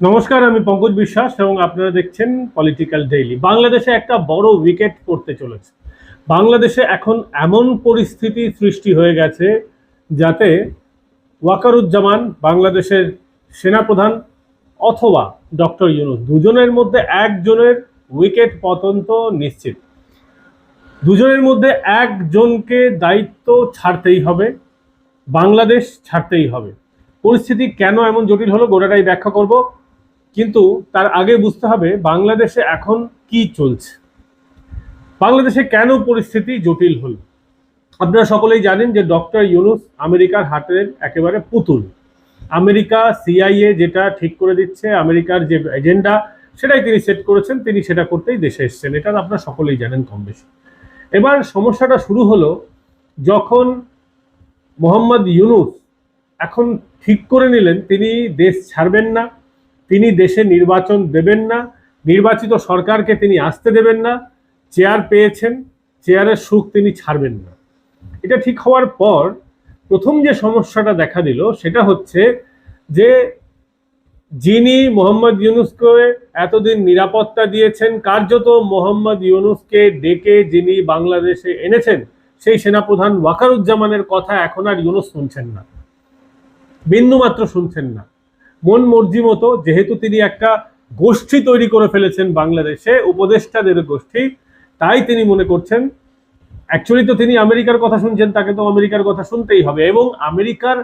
নমস্কার, আমি পঙ্কজ বিশ্বাস এবং আপনারা দেখছেন পলিটিক্যাল ডেইলি বাংলাদেশে একটা বড় উইকেট পড়তে চলেছে। বাংলাদেশে এখন এমন পরিস্থিতি সৃষ্টি হয়ে গেছে যাতে ওয়াকারুজ্জামান বাংলাদেশের সেনাপ্রধান অথবা ডক্টর ইউনুস দুজনের মধ্যে একজনের উইকেট পতন তো নিশ্চিত। দুজনের মধ্যে একজনকে দায়িত্ব ছাড়তেই হবে, বাংলাদেশ ছাড়তেই হবে। পরিস্থিতি কেন এমন জটিল হলো গোটাটাই ব্যাখ্যা করব। কিন্তু তার আগে বুঝতে হবে বাংলাদেশে এখন কি চলছে। বাংলাদেশে কেন পরিস্থিতি জটিল হলো? আপনারা সকলেই জানেন যে ডক্টর ইউনুস আমেরিকার হাতের একেবারে পুতুল। আমেরিকা সিআইএ যেটা ঠিক করে দিচ্ছে, আমেরিকার যে এজেন্ডা, সেটাই তিনি সেট করেছেন, তিনি সেটা করতেই দেশে এসেছেন, এটা আপনারা সকলেই জানেন কম বেশি এবার সমস্যাটা শুরু হলো যখন মোহাম্মদ ইউনুস এখন ঠিক করে নিলেন, তিনি দেশ ছাড়বেন না তিনি দেশে নির্বাচন দেবেন না, নির্বাচিত সরকারকে তিনি আসতে দেবেন না, চেয়ার পেয়েছেন, চেয়ারের সুখ তিনি ছাড়বেন না। এটা ঠিক হওয়ার পর প্রথম যে সমস্যাটা দেখা দিল সেটা হচ্ছে যে যিনি মোহাম্মদ ইউনুসকে এতদিন নিরাপত্তা দিয়েছেন, কার্যত মোহাম্মদ ইউনুসকে ডেকে যিনি বাংলাদেশে এনেছেন, সেই সেনাপ্রধান ওয়াকারুজ্জামানের কথা এখন আর ইউনুস শুনছেন না। বিন্দুমাত্র শুনছেন না। মন মর্জি মতো, যেহেতু তিনি একটা গোষ্ঠী তৈরি করে ফেলেছেন বাংলাদেশে, উপদেষ্টাদের গোষ্ঠী, তাই তিনি মনে করছেন অ্যাকচুয়ালি তো তিনি আমেরিকার কথা শুনছেন, তাকে তো আমেরিকার কথা শুনতেই হবে। এবং আমেরিকার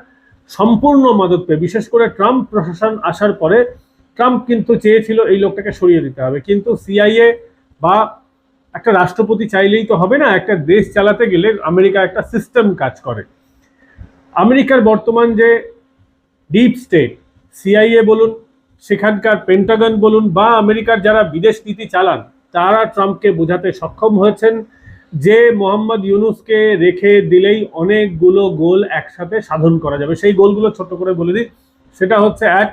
সম্পূর্ণ মদত পেয়ে বিশেষ করে ট্রাম্প প্রশাসন আসার পরে, ট্রাম্প কিন্তু চেয়েছিল এই লোকটাকে সরিয়ে দিতে হবে। কিন্তু সিআইএ বা একটা রাষ্ট্রপতি চাইলেই তো হবে না, একটা দেশ চালাতে গেলে আমেরিকা একটা সিস্টেম কাজ করে। আমেরিকার বর্তমান যে ডিপ স্টেট সিআইএ বলুন, সেখানকার পেন্টাগন বলুন, বা আমেরিকার যারা বিদেশ নীতি চালান, তারা ট্রাম্পকে বোঝাতে সক্ষম হয়েছেন যে মোহাম্মদ ইউনুসকে রেখে দিলেই অনেকগুলো গোল একসাথে সাধন করা যাবে। সেই গোলগুলো ছোট করে বলে দিই। সেটা হচ্ছে, এক,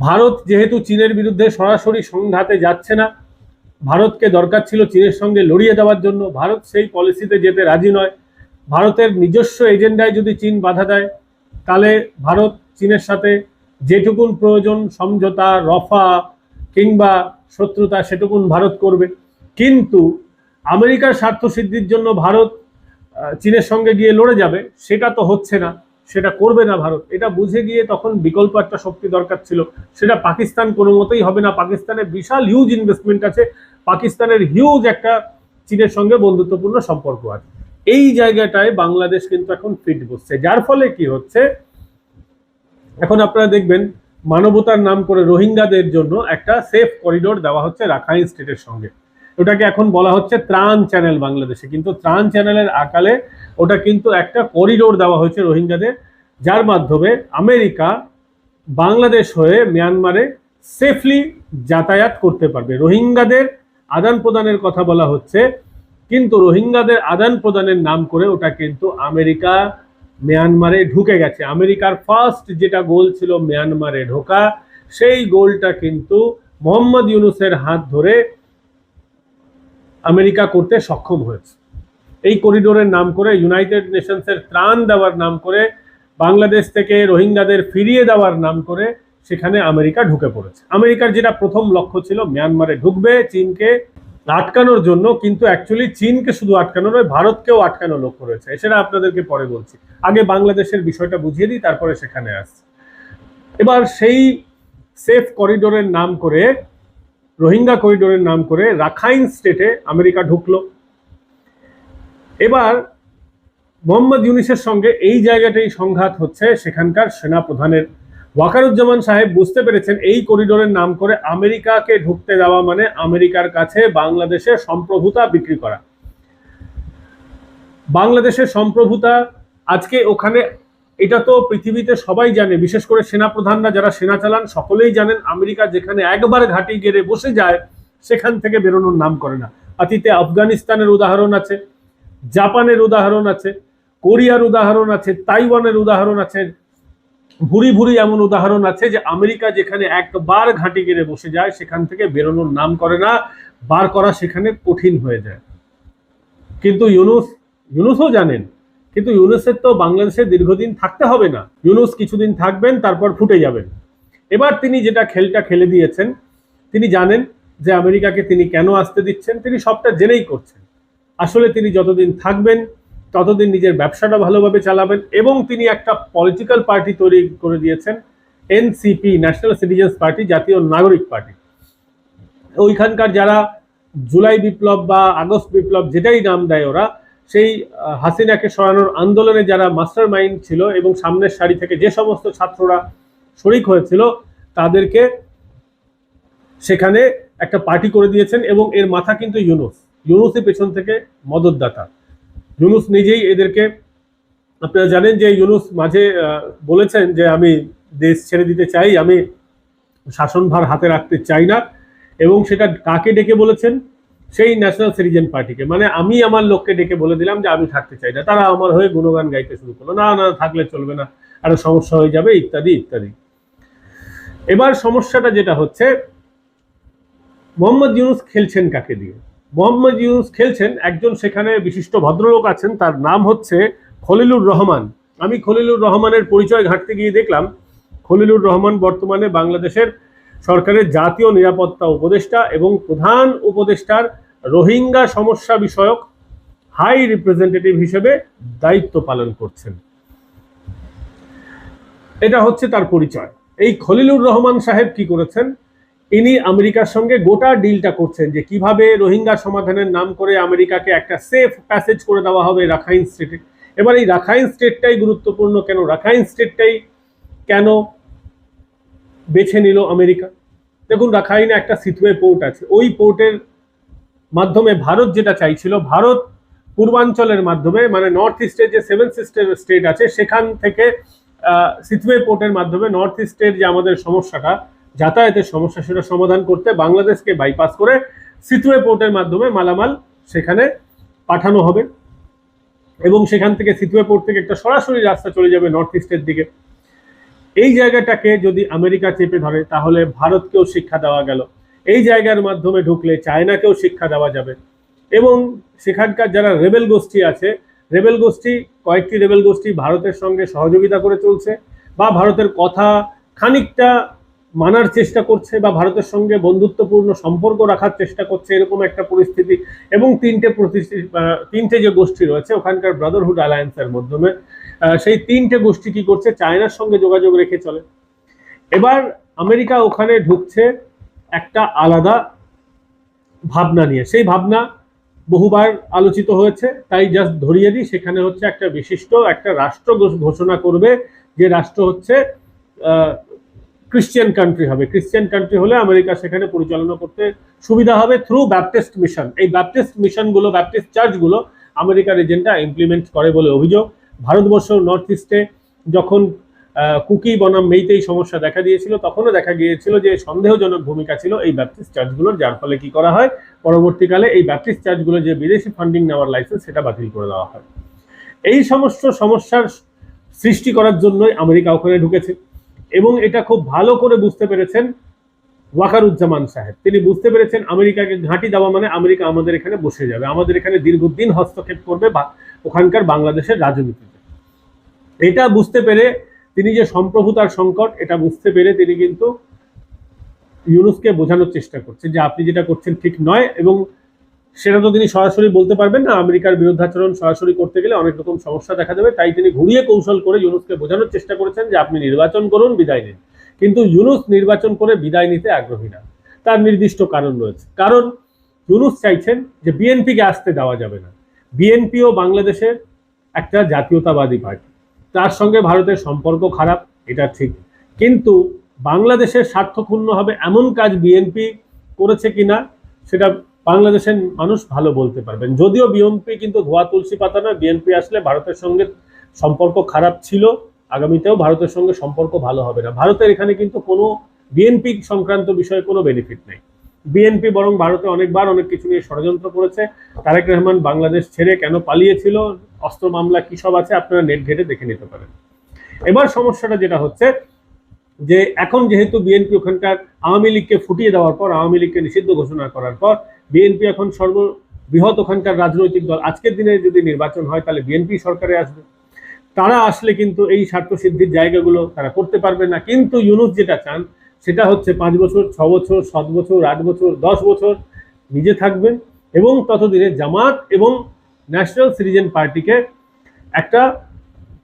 ভারত যেহেতু চীনের বিরুদ্ধে সরাসরি সংঘাতে যাচ্ছে না, ভারতকে দরকার ছিল চীনের সঙ্গে লড়িয়ে দেওয়ার জন্য। ভারত সেই পলিসিতে যেতে রাজি নয়। ভারতের নিজস্ব এজেন্ডায় যদি চীন বাধা দেয়, তাহলে ভারত চীনের সাথে যেটুকুন প্রয়োজন সমঝোতা, রফা কিংবা শত্রুতা সেটুকুন ভারত করবে। কিন্তু আমেরিকার স্বার্থ সিদ্ধির জন্য ভারত চীনের সঙ্গে গিয়ে লড়ে যাবে, সেটা তো হচ্ছে না, সেটা করবে না ভারত। এটা বুঝে গিয়ে তখন বিকল্প একটা শক্তি দরকার ছিল। সেটা পাকিস্তান কোনো মতেই হবে না। পাকিস্তানের বিশাল হিউজ ইনভেস্টমেন্ট আছে। পাকিস্তানের হিউজ একটা চীনের সঙ্গে বন্ধুত্বপূর্ণ সম্পর্ক আছে। এই জায়গাটায় বাংলাদেশ কিন্তু এখন ফিট বসছে। যার ফলে কি হচ্ছে? এখন আপনারা দেখবেন মানবতার নাম করে রোহিঙ্গাদের জন্য একটা সেফ করিডোর দেওয়া হচ্ছে রাখাইন স্টেটের সঙ্গে। ওটাকে এখন বলা হচ্ছে ত্রাণ চ্যানেল বাংলাদেশে। কিন্তু ত্রাণ চ্যানেলের আকালে ওটা কিন্তু একটা করিডোর দেওয়া হয়েছে রোহিঙ্গাদের, যার মাধ্যমে আমেরিকা বাংলাদেশ হয়ে মিয়ানমারে সেফলি যাতায়াত করতে পারবে। রোহিঙ্গাদের আদান প্রদানের কথা বলা হচ্ছে, কিন্তু রোহিঙ্গাদের আদান প্রদানের নাম করে ওটা কিন্তু আমেরিকা মিয়ানমারে ঢুকে গেছে। আমেরিকার ফার্স্ট যেটা গোল ছিল মিয়ানমারে ঢোকা, সেই গোলটা কিন্তু মোহাম্মদ ইউনুসের হাত ধরে আমেরিকা করতে সক্ষম হয়েছে। এই করিডোরের নাম করে ইউনাইটেড নেশনসের ত্রাণ দেওয়ার নাম করে, বাংলাদেশ থেকে রোহিঙ্গাদের ফিরিয়ে দেওয়ার নাম করে সেখানে আমেরিকা ঢুকে পড়েছে। আমেরিকার যেটা প্রথম লক্ষ্য ছিল মিয়ানমারে ঢুকবে, চীনকে আটকানোর জন্য কিন্তু অ্যাকচুয়ালি চীনকে শুধু আটকানো নয়, ভারতকেও আটকানো লক্ষ্য রয়েছে। সেটা আপনাদেরকে পরে বলছি। আগে বাংলাদেশের বিষয়টা বুঝিয়ে দিই, তারপরে সেখানে আসছি। এবার সেই সেফ করিডোরের নাম করে, রোহিঙ্গা করিডোরের নাম করে রাখাইন স্টেটে আমেরিকা ঢুকলো। এবার মোহাম্মদ ইউনিসের সঙ্গে এই জায়গাটাই সংঘাত হচ্ছে, সেখানকার সেনা প্রধানের ওয়াকারুজ্জামান সাহেব বুঝতে পেরেছেন এই করিডোরের নাম করে আমেরিকাকে ঢুকতে দেওয়া মানে আমেরিকার কাছে বাংলাদেশের সম্প্রভুতা বিক্রি করা। বাংলাদেশের সম্প্রভুতা, আজকে ওখানে এটা তো পৃথিবীতে সবাই জানে, বিশেষ করে সেনাপ্রধানরা যারা সেনা চালান সকলেই জানেন আমেরিকা যেখানে একবার ঘাঁটি গেড়ে বসে যায়, সেখান থেকে বেরোনোর নাম করে না। অতীতে আফগানিস্তানের উদাহরণ আছে, জাপানের উদাহরণ আছে, কোরিয়ার উদাহরণ আছে, তাইওয়ানের উদাহরণ আছে ভুরি ভুরি এমন উদাহরণ আছে যে আমেরিকা যেখানে একবার ঘাঁটি গেড়ে বসে যায়, সেখান থেকে বেরোনোর নাম করে না, বার করা সেখানে কঠিন হয়ে যায়। কিন্তু ইউনুস, ইউনুসও জানেন, কিন্তু ইউনুসের তো বাংলাদেশে দীর্ঘদিন থাকতে হবে না। ইউনুস কিছুদিন থাকবেন, তারপর ফুটে যাবেন। এবার তিনি যেটা খেলটা খেলে দিয়েছেন, তিনি জানেন যে আমেরিকাকে তিনি কেন আসতে দিচ্ছেন, তিনি সবটা জেনেই করছেন। আসলে তিনি যতদিন থাকবেন ততদিন নিজের ব্যবসাটা ভালোভাবে চালাবেন এবং তিনি একটা পলিটিক্যাল পার্টি তৈরি করে দিয়েছেন এনসিপি ন্যাশনাল সিটিজেন্স পার্টি জাতীয় নাগরিক পার্টি। ওইখানকার যারা জুলাই বিপ্লব বা আগস্ট বিপ্লব যেটাই নাম দেয় ওরা, সেই হাসিনাকে সরানোর আন্দোলনে যারা মাস্টার মাইন্ড ছিল এবং সামনের সারি থেকে যে সমস্ত ছাত্ররা শরিক হয়েছিল, তাদেরকে সেখানে একটা পার্টি করে দিয়েছেন এবং এর মাথা কিন্তু ইউনুস। ইউনুসই পেছন থেকে মদতদাতা। ইউনুস নিজেই এদেরকে, আপনারা জানেন যে ইউনুস মাঝে বলেছেন যে আমি দেশ ছেড়ে দিতে চাই, আমি শাসনভার হাতে রাখতে চাই না। এবং সেটা কাকে ডেকে বলেছেন? সেই ন্যাশনাল সিটিজেন পার্টিকে। মানে আমি আমার লোককে ডেকে বলে দিলাম যে আমি থাকতে চাই না। তারা আমার হয়ে গুণগান গাইতে শুরু করল। না না, থাকলে চলবে না। আরও সমস্যা হয়ে যাবে, ইত্যাদি ইত্যাদি। এবার সমস্যাটা যেটা হচ্ছে, মোহাম্মদ ইউনুস খেলছেন কাকে দিয়ে? মোহাম্মদ ইউনুস খেলছেন, একজন সেখানে বিশিষ্ট ভদ্রলোক আছেন, তার নাম হচ্ছে খলিলুর রহমান। আমি খলিলুর রহমানের পরিচয় ঘাঁটতে গিয়ে দেখলাম, খলিলুর রহমান বর্তমানে বাংলাদেশের সরকারের জাতীয় নিরাপত্তা উপদেষ্টা এবং প্রধান উপদেষ্টার রোহিঙ্গা সমস্যা বিষয়ক হাই রিপ্রেজেন্টেটিভ হিসেবে দায়িত্ব পালন করছেন। এটা হচ্ছে তার পরিচয়। এই খলিলুর রহমান সাহেব কি করেছেন? ইনি আমেরিকার সঙ্গে গোটা ডিলটা করছেন যে কীভাবে রোহিঙ্গা সমাধানের নাম করে আমেরিকাকে একটা সেফ প্যাসেজ করে দেওয়া হবে রাখাইন স্টেটে। এবার এই রাখাইন স্টেটটাই গুরুত্বপূর্ণ কেন? রাখাইন স্টেটটাই কেন বেছে নিল আমেরিকা? দেখুন, রাখাইনে একটা সিথওয়ে পোর্ট আছে। ওই পোর্টের মাধ্যমে ভারত যেটা চাইছিল, ভারত পূর্বাঞ্চলের মাধ্যমে মানে নর্থ ইস্টের যে সেভেন সিস্টার স্টেট আছে, সেখান থেকে সিথওয়ে পোর্টের মাধ্যমে নর্থ ইস্টের যে আমাদের সমস্যাটা যাতায়াতের সমস্যা সেটা সমাধান করতে বাংলাদেশকে বাইপাস করে সিথওয়ে পোর্টের মাধ্যমে মালামাল সেখানে পাঠানো হবে। এবং সেখান থেকে সিথুয়ে পোর্ট থেকে একটা সরাসরি রাস্তা চলে যাবে নর্থ ইস্টের দিকে। এই জায়গাটাকে যদি আমেরিকা চেপে ধরে, তাহলে ভারতকেও শিক্ষা দেওয়া গেল। এই জায়গার মাধ্যমে ঢুকলে চায়নাকেও শিক্ষা দেওয়া যাবে। এবং সেখানকার যারা রেবেল গোষ্ঠী আছে রেবেল গোষ্ঠী, কয়েকটি রেবেল গোষ্ঠী ভারতের সঙ্গে সহযোগিতা করে চলছে বা ভারতের কথা খানিকটা মানার চেষ্টা করছে বা ভারতের সঙ্গে বন্ধুত্বপূর্ণ সম্পর্ক রাখার চেষ্টা করছে, এরকম একটা পরিস্থিতি। এবং তিনটে প্রতিষ্ঠিত তিনটে যে গোষ্ঠী রয়েছে, ওখানকার ব্রাদারহুড অ্যালায়েন্সের মাধ্যমে সেই তিনটে গোষ্ঠী কি করছে? চায়নার সঙ্গে যোগাযোগ রেখে চলে। এবার আমেরিকা ওখানে ঢুকছে একটা আলাদা ভাবনা নিয়ে। সেই ভাবনা বহুবার আলোচিত হয়েছে, তাই জাস্ট ধরিয়ে দিই, সেখানে হচ্ছে একটা বিশিষ্ট একটা রাষ্ট্র ঘোষণা করবে যে রাষ্ট্র হচ্ছে ক্রিশ্চিয়ান কান্ট্রি হবে। ক্রিশ্চিয়ান কান্ট্রি হলে আমেরিকা সেখানে পরিচালনা করতে সুবিধা হবে থ্রু ব্যাপটিস্ট মিশন এই ব্যাপটিস্ট মিশনগুলো ব্যাপটিস্ট চার্চগুলো আমেরিকার এজেন্ডা ইমপ্লিমেন্ট করে বলে অভিযোগ। ভারতবর্ষ নর্থ ইস্টে যখন কুকি বনাম মেইতেই সমস্যা দেখা দিয়েছিল, তখনও দেখা গিয়েছিল যে সন্দেহজনক ভূমিকা ছিল এই ব্যাপটিস্ট চার্চগুলোর যার ফলে কি করা হয়? পরবর্তীকালে এই ব্যাপটিস্ট চার্চগুলো যে বিদেশি ফান্ডিং নেওয়ার লাইসেন্স সেটা বাতিল করে দেওয়া হয়। এই সমস্ত সমস্যার সৃষ্টি করার জন্যই আমেরিকা ওখানে ঢুকেছে। এবং এটা খুব ভালো করে বুঝতে পেরেছেন ওয়াকারুজ্জামান সাহেব। তিনি বুঝতে পেরেছেন আমেরিকাকে ঘাঁটি দেওয়া মানে আমেরিকা আমাদের এখানে বসে যাবে। আমাদের এখানে দীর্ঘদিন হস্তক্ষেপ করবে বা ওখানকার বাংলাদেশের রাজনীতিতে। এটা বুঝতে পেরে তিনি যে সম্প্রভুতার সংকট, এটা বুঝতে পেরে তিনি কিন্তু ইউনুসকে বোঝানোর চেষ্টা করছেন যে আপনি যেটা করছেন ঠিক নয় এবং সেটা তো তিনি সরাসরি বলতে পারবেন না। আমেরিকার বিরুদ্ধাচরণ সরাসরি করতে গেলে অনেক রকম সমস্যা দেখা দেবে। তাই তিনি ঘুরিয়ে কৌশল করে ইউনুসকে বোঝানোর চেষ্টা করেছেন যে, আপনি নির্বাচন করুন, বিদায় নিন। কিন্তু ইউনুস নির্বাচন করে বিদায় নিতে আগ্রহী না। তার নির্দিষ্ট কারণ রয়েছে। কারণ ইউনুস চাইছেন যে, বিএনপিকে আসতে দেওয়া যাবে না। বিএনপিও বাংলাদেশের একটা জাতীয়তাবাদী পার্টি। তার সঙ্গে ভারতের সম্পর্ক খারাপ, এটা ঠিক। কিন্তু বাংলাদেশের স্বার্থ ক্ষুণ্ণ হবে এমন কাজ বিএনপি করেছে কিনা, সেটা বাংলাদেশের মানুষ ভালো বলতে পারবেন। যদিও বিএনপি কিন্তু ধোয়া তুলসী পাতা না বিএনপি আসলে ভারতের সঙ্গে সম্পর্ক খারাপ ছিল, আগামীতেও ভারতের সঙ্গে সম্পর্ক ভালো হবে না। ভারতের এখানে কিন্তু কোনো বিএনপি সংক্রান্ত বিষয়ে কোনো বেনিফিট নেই। বিএনপি বরং ভারতে অনেকবার অনেক কিছু নিয়ে ষড়যন্ত্র করেছে। তারেক রহমান বাংলাদেশ ছেড়ে কেন পালিয়েছিল, অস্ত্র মামলা কি সব আছে আপনারা নেট ঘেটে দেখে নিতে পারেন। এবার সমস্যাটা যেটা হচ্ছে যে এখন যেহেতু বিএনপি ওখানকার আওয়ামী লীগকে ফুটিয়ে দেওয়ার পর, আওয়ামী লীগকে নিষিদ্ধ ঘোষণা করার পর বিএনপি এখন সর্ববৃহৎ ওখানকার রাজনৈতিক দল। আজকের দিনে যদি নির্বাচন হয়, তাহলে বিএনপি সরকারে আসবে। তারা আসলে কিন্তু এই স্বার্থ সিদ্ধির জায়গাগুলো তারা করতে পারবে না। কিন্তু ইউনুস যেটা চান, সেটা হচ্ছে পাঁচ বছর, ছ বছর, সাত বছর, আট বছর, দশ বছর নিজে থাকবেন এবং ততদিনে জামাত এবং ন্যাশনাল সিটিজেন পার্টিকে একটা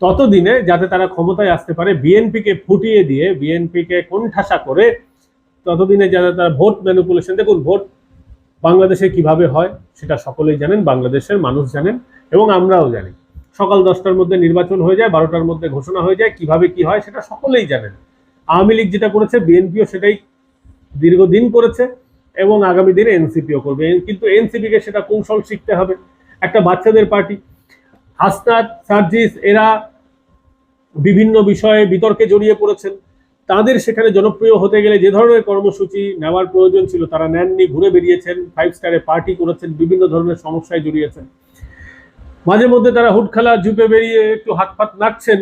ততদিনে যাতে তারা ক্ষমতায় আসতে পারে, বিএনপিকে ফুটিয়ে দিয়ে, বিএনপিকে কোণঠাসা করে ততদিনে যাতে তারা ভোট ম্যানিপুলেশন, দেখুন, ভোট বাংলাদেশে কীভাবে হয় সেটা সকলেই জানেন, বাংলাদেশের মানুষ জানেন এবং আমরাও জানি। সকাল দশটার মধ্যে নির্বাচন হয়ে যায়, বারোটার মধ্যে ঘোষণা হয়ে যায়, কীভাবে কি হয় সেটা সকলেই জানেন। আওয়ামী লীগ যেটা করেছে, বিএনপিও সেটাই দীর্ঘদিন করেছে এবং আগামী দিনে এনসিপিও করবে। কিন্তু এনসিপিকে সেটা কৌশল শিখতে হবে। একটা বাচ্চাদের পার্টি। হাসনাত, সার্জিস, এরা বিভিন্ন বিষয়ে বিতর্কে জড়িয়ে পড়েছেন। তাদের সেখানে জনপ্রিয় হতে গেলে যে ধরনের কর্মসূচি নেওয়ার প্রয়োজন ছিল, তারা নেননি, ঘুরে বেরিয়েছেন ফাইভ স্টারে পার্টি করেছেন, বিভিন্ন ধরনের সমস্যায় জড়িয়েছেন। মাঝে মধ্যে তারা হুট খেলা জুপে বেরিয়ে একটু হাত ফাত নাড়ছেন,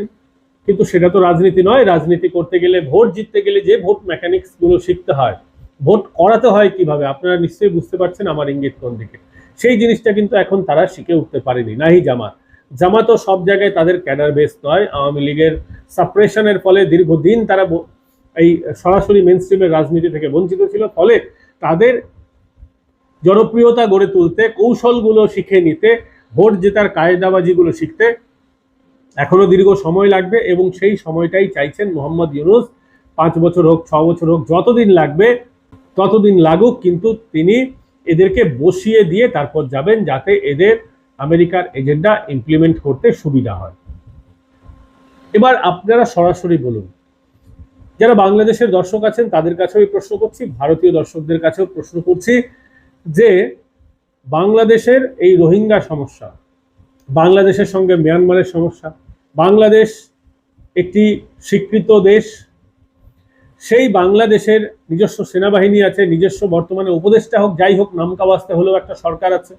কিন্তু সেটা তো রাজনীতি নয়। রাজনীতি করতে গেলে, ভোট জিততে গেলে যে ভোট মেকানিক্সগুলো শিখতে হয়, ভোট করাতে হয় কীভাবে, আপনারা নিশ্চয়ই বুঝতে পারছেন আমার ইঙ্গিত কোন দিকে। সেই জিনিসটা কিন্তু এখন তারা শিখে উঠতে পারেনি, নাহি জামাত। জামাতও সব জায়গায় তাদের ক্যাডার বেস নয়, আওয়ামী লীগের সাপ্রেশনের ফলে দীর্ঘদিন তারা এই সরাসরি মেন স্ট্রিমের রাজনীতি থেকে বঞ্চিত ছিল, ফলে তাদের জনপ্রিয়তা গড়ে তুলতে, কৌশলগুলো শিখে নিতে, ভোট জেতার কায়দাবাজিগুলো শিখতে এখনও দীর্ঘ সময় লাগবে এবং সেই সময়টাই চাইছেন মোহাম্মদ ইউনুস। পাঁচ বছর হোক, ছ বছর হোক, যতদিন লাগবে, ততদিন লাগুক, কিন্তু তিনি এদেরকে বসিয়ে দিয়ে তারপর যাবেন যাতে এদের আমেরিকার এজেন্ডা ইমপ্লিমেন্ট করতে সুবিধা হয়। এবার আপনারা সরাসরি বলুন যারা বাংলাদেশের দর্শক আছেন, তাদের কাছেও এই প্রশ্ন করছি, ভারতীয় দর্শকদের কাছেও প্রশ্ন করছি যে, বাংলাদেশের এই রোহিঙ্গা সমস্যা, বাংলাদেশের সঙ্গে মিয়ানমারের সমস্যা, বাংলাদেশ একটি স্বীকৃত দেশ, সেই বাংলাদেশের নিজস্ব সেনাবাহিনী আছে, নিজস্ব বর্তমানে উপদেষ্টা হোক, যাই হোক নামকাওয়াস্তে হলেও একটা সরকার আছে।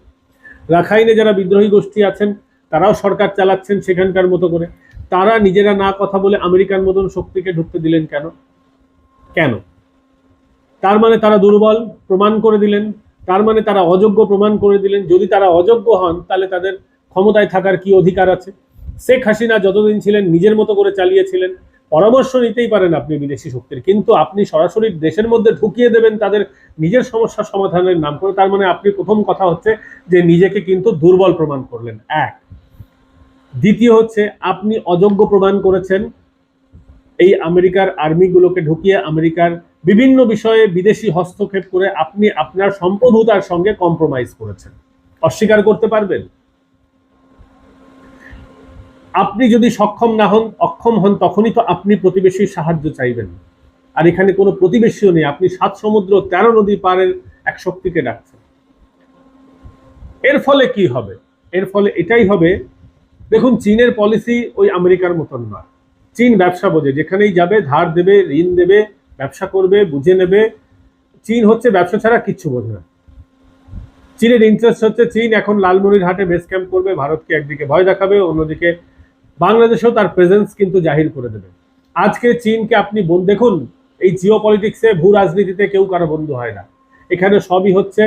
রাখাইনে যারা বিদ্রোহী গোষ্ঠী আছেন, তারাও সরকার চালাচ্ছেন সেখানকার মতো করে। তারা নিজেরা না কথা বলে আমেরিকার মতন শক্তিকে ঢুকতে দিলেন কেন? কেন? তার মানে তারা দুর্বল প্রমাণ করে দিলেন, তার মানে তারা অযোগ্য প্রমাণ করে দিলেন। যদি তারা অযোগ্য হন, তাহলে তাদের ক্ষমতায় থাকার কি অধিকার আছে? শেখ হাসিনা যতদিন ছিলেন নিজের মতো করে চালিয়েছিলেন, পরামর্শ নিতেই পারেন আপনি বিদেশি শক্তির। কিন্তু আপনি সরাসরি দেশের মধ্যে ঢুকিয়ে দেবেন তাদের নিজের সমস্যা সমাধানের নাম করে, তার মানে আপনি প্রথম কথা হচ্ছে যে নিজেকে কিন্তু দুর্বল প্রমাণ করলেন। এক। দ্বিতীয় হচ্ছে, আপনি অযোগ্য প্রমাণ করেছেন। এই আমেরিকার আর্মিগুলোকে ঢুকিয়ে আমেরিকার বিভিন্ন বিষয়ে বিদেশি হস্তক্ষেপ করে আপনি আপনার সম্প্রভুতার সঙ্গে কম্প্রোমাইজ করেছেন। অস্বীকার করতে পারবেন? আপনি যদি সক্ষম না হন, অক্ষম হন, তখনই তো আপনি প্রতিবেশীর সাহায্য চাইবেন। আর এখানে কোনো প্রতিবেশীও নেই। আপনি সাত সমুদ্র, তেরো নদী পারের এক শক্তিকে ডাকছেন। এর ফলে কি হবে? এর ফলে এটাই হবে দেখুন, চীনের পলিসি ওই আমেরিকার মতন নয়। চীন ব্যবসা বোঝে, যেখানেই যাবে, ধার দেবে, ঋণ দেবে, ব্যবসা করবে, বুঝে নেবে। চীন হচ্ছে ব্যবসা ছাড়া কিচ্ছু বোঝে না। চীনের ইন্টারেস্ট হচ্ছে চীন এখন লালমনিরহাটে বেস ক্যাম্প করবে, ভারতকে একদিকে ভয় দেখাবে, অন্যদিকে বাংলাদেশেও তার প্রেজেন্স কিন্তু জাহির করে দেবে। আজকে চীনকে আপনি দেখুন, এই জিও পলিটিক্সে ভূ রাজনীতিতে কেউ কারও বন্ধু হয় না। এখানে সবই হচ্ছে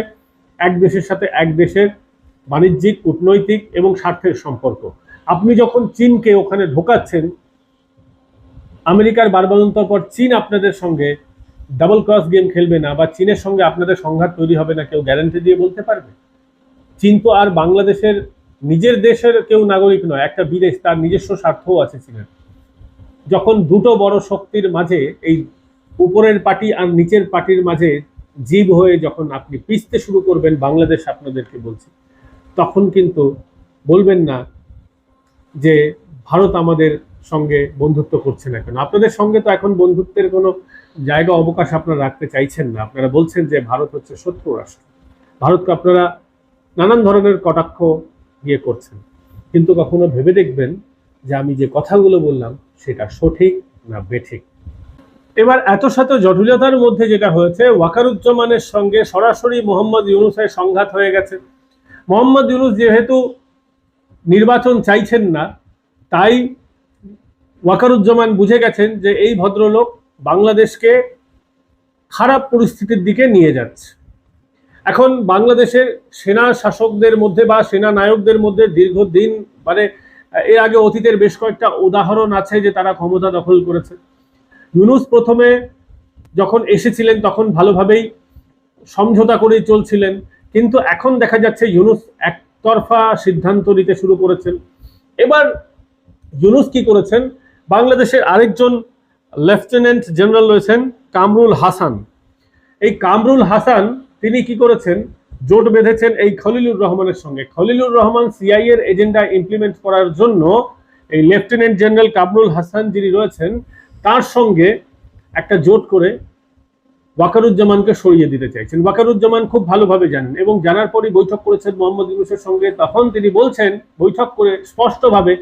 এক দেশের সাথে এক দেশের বাণিজ্যিক, কূটনৈতিক এবং স্বার্থের সম্পর্ক। আপনি যখন চীনকে ওখানে ঢোকাচ্ছেন, আমেরিকার বারবাদন্তর পর চীন আপনাদের সঙ্গে ডাবল ক্রস গেম খেলবে না বা চীনের সঙ্গে আপনাদের সংঘাত তৈরি হবে না কেউ গ্যারান্টি দিয়ে বলতে পারবে? চীন তো আর বাংলাদেশের নিজের দেশের কেউ নাগরিক নয়, একটা বিদেশ, তার নিজস্ব স্বার্থও আছে চীনের। যখন দুটো বড় শক্তির মাঝে, এই উপরের পার্টি আর নিচের পার্টির মাঝে জীব হয়ে যখন আপনি পিছতে শুরু করবেন, বাংলাদেশ আপনাদেরকে বলছি, তখন কিন্তু বলবেন না যে ভারত আমাদের সঙ্গে বন্ধুত্ব করছে না কেন? আপনাদের সঙ্গে তো এখন বন্ধুত্বের কোনো জায়গা, অবকাশ আপনারা রাখতে চাইছেন না। আপনারা বলছেন যে ভারত হচ্ছে শত্রু রাষ্ট্র। ভারতকে আপনারা নানান ধরনের কটাক্ষ দিয়ে করছেন। কিন্তু কখনো ভেবে দেখবেন যে আমি যে কথাগুলো বললাম, সেটা সঠিক না বেঠিক। এবার এত শত জটিলতার মধ্যে যেটা হয়েছে, ওয়াকারুজ্জামানের সঙ্গে সরাসরি মোহাম্মদ ইউনুসের সংঘাত হয়ে গেছে। মোহাম্মদ ইউনুস যেহেতু নির্বাচন চাইছেন না, তাই ওয়াকারুজ্জামান বুঝে গেছেন যে এই ভদ্রলোক বাংলাদেশকে খারাপ পরিস্থিতির দিকে নিয়ে যাচ্ছে। এখন বাংলাদেশের সেনা শাসকদের মধ্যে বা সেনা নায়কদের মধ্যে দীর্ঘদিন মানে এর আগে অতীতের বেশ কয়েকটা উদাহরণ আছে যে তারা ক্ষমতা দখল করেছে। ইউনুস প্রথমে যখন এসেছিলেন তখন ভালোভাবেই সমঝোতা করেই চলছিলেন, কিন্তু এখন দেখা যাচ্ছে ইউনুস একতরফা সিদ্ধান্ত নিতে শুরু করেছেন। এবার ইউনুস কি করেছেন? বাংলাদেশের আরেকজন লেফটেন্যান্ট জেনারেল রয়েছেন কামরুল হাসান। এই কামরুল হাসান, তিনি কি করেছেন? জোট বেঁধেছেন এই খলিলুর রহমানের সঙ্গে। খলিলুর রহমান সিআই এর এজেন্ডা ইমপ্লিমেন্ট করার জন্য এই লেফটেন্যান্ট জেনারেল কামরুল হাসান যিনি রয়েছেন, তার সঙ্গে একটা জোট করে ওয়াকারুজ্জামানকে সরিয়ে দিতে চাইছেন। ওয়াকারুজ্জামান খুব ভালোভাবে জানেন এবং জানার পরই বৈঠক করেছেন মোহাম্মদ ইউনুসের সঙ্গে। তখন তিনি বলছেন, বৈঠক করে স্পষ্টভাবে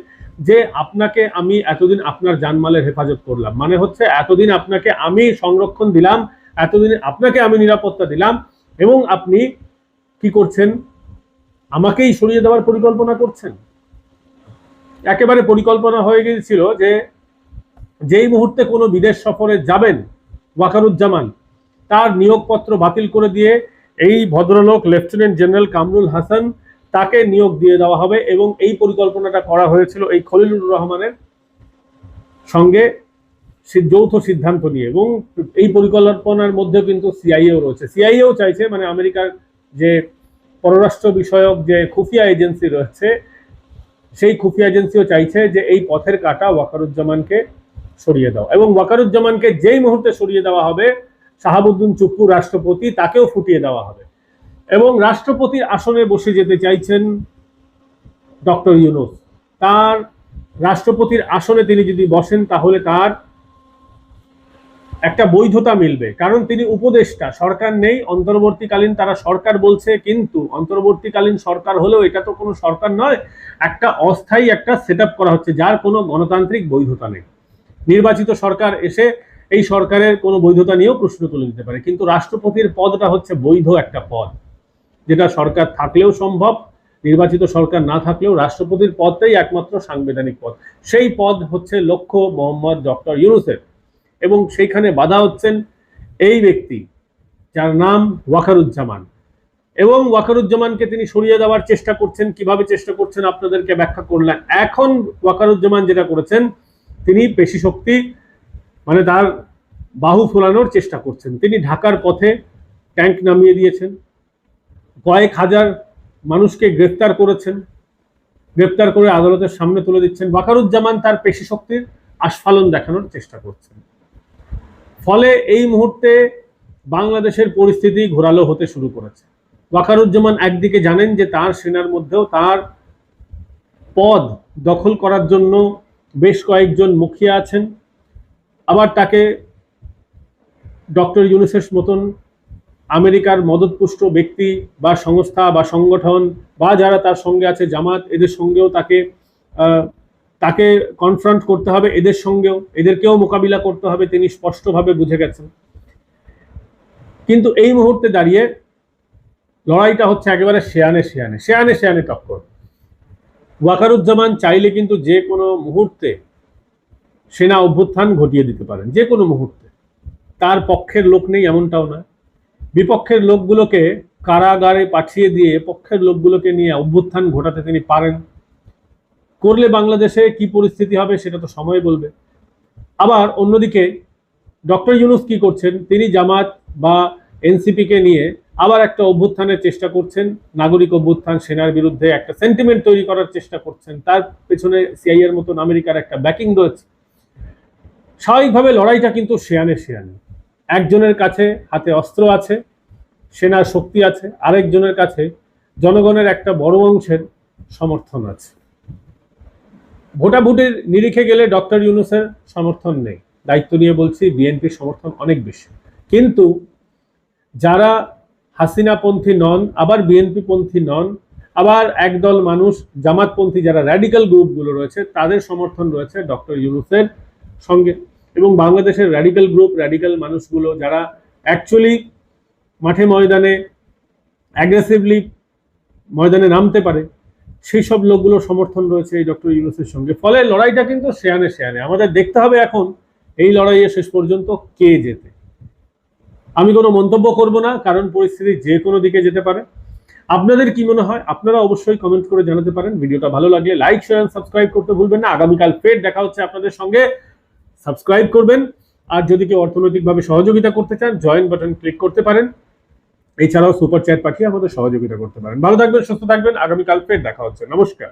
যে আপনাকে আমি এতদিন আপনার জানমালের হেফাজত করলাম। মানে হচ্ছে এতদিন আপনাকে আমি সংরক্ষণ দিলাম, এতদিন আপনাকে আমি নিরাপত্তা দিলাম এবং আপনি কি করছেন? আমাকেই সরিয়ে দেওয়ার পরিকল্পনা করছেন। একেবারে পরিকল্পনা হয়ে গিয়েছিল যে যেই মুহূর্তে কোনো বিদেশ সফরে যাবেন ওয়াকারুজ্জামান তার নিয়োগপত্র বাতিল করে দিয়ে এই ভদ্রলোক লেফটেন্যান্ট জেনারেল কামরুল হাসান তাকে নিয়োগ দিয়ে দেওয়া হবে এবং এই পরিকল্পনাটা করা হয়েছিল এই খলিলুর রহমানের সঙ্গে যৌথ সিদ্ধান্ত নিয়ে এবং এই পরিকল্পনার মধ্যে কিন্তু সিআইএও রয়েছে। সিআইএও চাইছে মানে আমেরিকার যে পররাষ্ট্র বিষয়ক যে খুফিয়া এজেন্সি রয়েছে, সেই খুফিয়া এজেন্সিও চাইছে যে এই পথের কাটা ওয়াকারুজ্জামানকে সরিয়ে দাও। এবং ওয়াকারুজ্জামানকে যেই মুহূর্তে সরিয়ে দেওয়া হবে শাহাবুদ্দিন চুপ্পু রাষ্ট্রপতি, তাকেও ফুটিয়ে দেওয়া হবে। এবং রাষ্ট্রপতির আসনে বসে যেতে চাইছেন ডক্টর ইউনুস। তার রাষ্ট্রপতির আসনে তিনি যদি বসেন, তাহলে তার একটা বৈধতা মিলবে। কারণ তিনি উপদেষ্টা, সরকার নেই, অন্তর্বর্তীকালীন তারা সরকার বলছে, কিন্তু অন্তর্বর্তীকালীন সরকার হলেও এটা তো কোনো সরকার নয়, একটা অস্থায়ী একটা সেট করা হচ্ছে, যার কোনো গণতান্ত্রিক বৈধতা নেই। নির্বাচিত সরকার এসে এই সরকারের কোনো বৈধতা নিয়েও প্রশ্ন তুলে দিতে পারে। কিন্তু রাষ্ট্রপতির পদটা হচ্ছে বৈধ একটা পদ। যেটা সরকার থাকলেও সম্ভব, নির্বাচিত সরকার না থাকলেও রাষ্ট্রপতির পদটাই একমাত্র সাংবিধানিক পদ। সেই পদ হচ্ছে লক্ষ্য মোহাম্মদ ডক্টর ইউনুসের এবং সেইখানে বাধা হচ্ছেন এই ব্যক্তি, যার নাম ওয়াকারুজ্জামান। এবং ওয়াকারুজ্জামানকে তিনি সরিয়ে দেওয়ার চেষ্টা করছেন। কীভাবে চেষ্টা করছেন আপনাদেরকে ব্যাখ্যা করলেন এখন ওয়াকারুজ্জামান যেটা করেছেন, তিনি পেশি শক্তি মানে তার বাহু ফোলানোর চেষ্টা করছেন। তিনি ঢাকার পথে ট্যাঙ্ক নামিয়ে দিয়েছেন। কয়েক হাজার মানুষকে গ্রেফতার করেছেন। গ্রেফতার করে আদালতের সামনে তুলে দিচ্ছেন। বাকারুজ্জামান তার পেশি শক্তির আস্ফালন দেখানোর চেষ্টা করছেন। ফলে এই মুহূর্তে বাংলাদেশের পরিস্থিতি ঘোরালো হতে শুরু করেছে। ওয়াকারুজ্জামান একদিকে জানেন যে তার সেনার মধ্যেও তার পদ দখল করার জন্য বেশ কয়েকজন মুখিয়া আছেন। আবার তাকে ডক্টর ইউনুসেস মতন আমেরিকার মদতপুষ্ট ব্যক্তি বা সংস্থা বা সংগঠন বা যারা তার সঙ্গে আছে জামাত, এদের সঙ্গেও তাকে তাকে কনফ্রন্ট করতে হবে, এদের সঙ্গেও, এদেরকেও মোকাবিলা করতে হবে তিনি স্পষ্টভাবে বুঝে গেছেন। কিন্তু এই মুহূর্তে দাঁড়িয়ে লড়াইটা হচ্ছে একেবারে শেয়ানে শেয়ানে শেয়ানে শেয়ানে টক্কর। ওয়াকারুজ্জামান চাইলে কিন্তু যে কোনো মুহূর্তে সেনা অভ্যুত্থান ঘটিয়ে দিতে পারেন, যে কোনো মুহূর্তে। তার পক্ষের লোক নেই এমনটাও নয় বিপক্ষের লোকগুলোকে কারাগারে পাঠিয়ে দিয়ে পক্ষের লোকগুলোকে নিয়ে অভ্যুত্থান ঘটাতে তিনি পারেন। করলে বাংলাদেশে কি পরিস্থিতি হবে সেটা তো সময় বলবে। আবার অন্যদিকে ডক্টর ইউনুস কি করছেন? তিনি জামাত বা এনসিপিকে নিয়ে আবার একটা অভ্যুত্থানের চেষ্টা করছেন। নাগরিক অভ্যুত্থান সেনার বিরুদ্ধে একটা সেন্টিমেন্ট তৈরি করার চেষ্টা করছেন। তার পেছনে সিআইএর মতন আমেরিকার একটা ব্যাকিং রয়েছে। স্বাভাবিকভাবে লড়াইটা কিন্তু শেয়ানে শেয়ানে একজনের কাছে হাতে অস্ত্র আছে, সেনার শক্তি আছে, আরেকজনের কাছে জনগণের একটা বড় অংশের সমর্থন আছে। ভোটাভুটির নিরিখে গেলে ডক্টর ইউনুসের সমর্থন নেই। দায়িত্ব নিয়ে বলছি, বিএনপির সমর্থন অনেক বেশি। কিন্তু যারা হাসিনাপন্থী নন, আবার বিএনপি পন্থী নন, আবার একদল মানুষ, জামাতপন্থী যারা র্যাডিক্যাল গ্রুপগুলো রয়েছে, তাদের সমর্থন রয়েছে ডক্টর ইউনুসের সঙ্গে। এবং বাংলাদেশের র্যাডিক্যাল গ্রুপ র্যাডিক্যাল মানুষগুলো যারা অ্যাকচুয়ালি মাঠে ময়দানে অ্যাগ্রেসিভলি ময়দানে নামতে পারে, সেই সব লোকগুলোর সমর্থন রয়েছে এই ডক্টর ইউনুসের সঙ্গে। ফলে লড়াইটা কিন্তু শেয়ানে শেয়ানে। আমাদের দেখতে হবে এখন এই লড়াইয়ে শেষ পর্যন্ত কে যেতে আমি কোনো মন্তব্য করব না, কারণ পরিস্থিতি যে কোনো দিকে যেতে পারে। আপনাদের কি মনে হয়? আপনারা অবশ্যই কমেন্ট করে জানাতে পারেন। ভিডিওটা ভালো লাগলে লাইক শেয়ার সাবস্ক্রাইব করতে ভুলবেন না। আগামীকাল ফের দেখা হচ্ছে আপনাদের সঙ্গে। সাবস্ক্রাইব করবেন। আর যদি কেউ অর্থনৈতিকভাবে সহযোগিতা করতে চান জয়েন বাটন ক্লিক করতে পারেন। এছাড়াও সুপার চ্যাট পাঠিয়ে আমাদের সহযোগিতা করতে পারেন। ভালো থাকবেন, সুস্থ থাকবেন। আগামীকাল ফের দেখা হচ্ছে। নমস্কার।